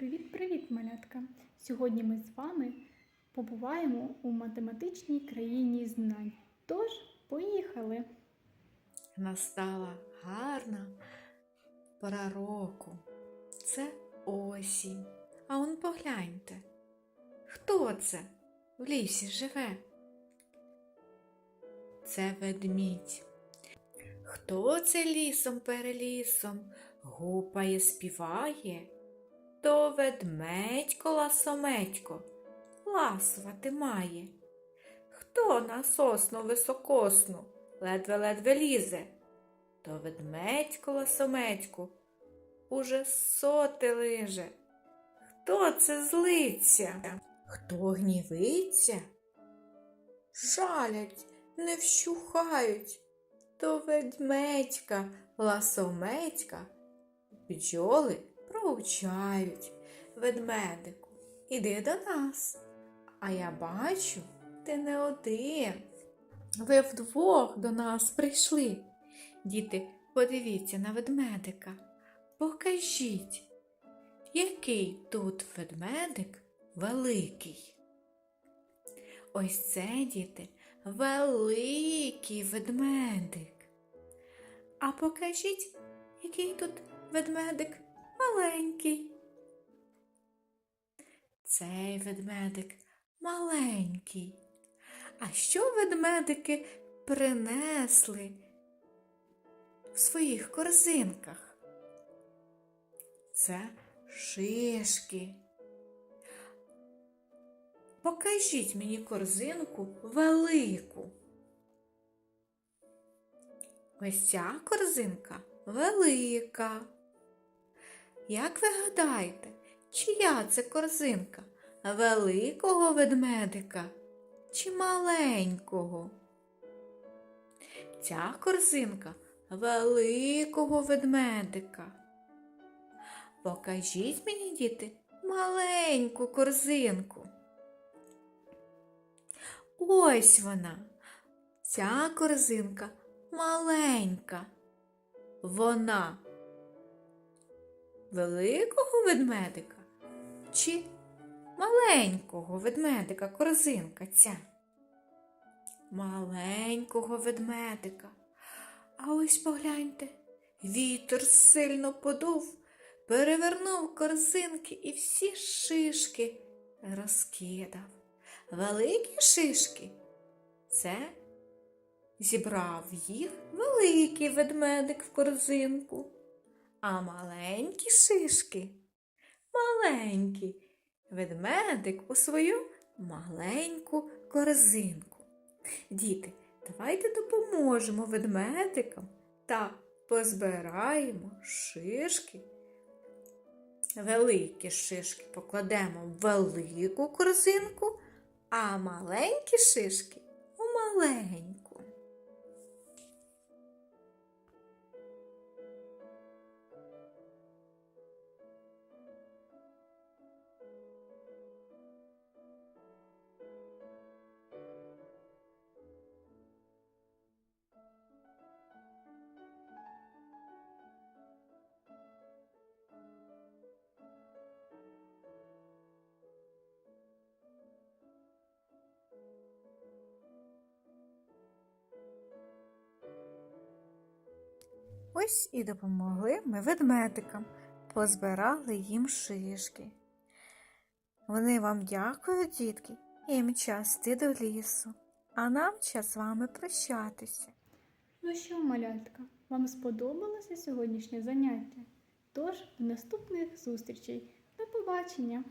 Привіт-привіт, малятка! Сьогодні ми з вами побуваємо у математичній країні знань. Тож, поїхали! Настала гарна пора року. Це осінь. А он погляньте. Хто це в лісі живе? Це ведмідь. Хто це лісом перелісом гупає, співає? То ведмедько ласомедько ласувати має. Хто на сосну високосну ледве-ледве лізе? То ведмедько ласомедько уже соти лиже. Хто це злиться? Хто гнівиться? Жалять, не вщухають. То ведмедька, ласомедька, бджоли проучають. Ведмедику, іди до нас. А я бачу, ти не один. Ви вдвох до нас прийшли. Діти, подивіться на ведмедика. Покажіть, який тут ведмедик великий. Ось це, діти, великий ведмедик. А покажіть, який тут ведмедик маленький. Цей ведмедик маленький. А що ведмедики принесли в своїх корзинках? Це шишки. Покажіть мені корзинку велику. Ось ця корзинка велика. Як ви гадаєте, чия це корзинка? Великого ведмедика чи маленького? Ця корзинка великого ведмедика. Покажіть мені, діти, маленьку корзинку. Ось вона. Ця корзинка маленька. Вона великого ведмедика чи маленького ведмедика корзинка ця? Маленького ведмедика. А ось погляньте, вітер сильно подув, перевернув корзинки і всі шишки розкидав. Великі шишки це зібрав їх великий ведмедик в корзинку, а маленькі шишки маленький ведмедик у свою маленьку корзинку. Діти, давайте допоможемо ведмедикам та позбираємо шишки. Великі шишки покладемо в велику корзинку, а маленькі шишки Ось і допомогли ми ведмедикам, позбирали їм шишки. Вони вам дякують, дітки, їм час йти до лісу, а нам час з вами прощатися. Ну що, малятка, вам сподобалося сьогоднішнє заняття? Тож, до наступних зустрічей. До побачення!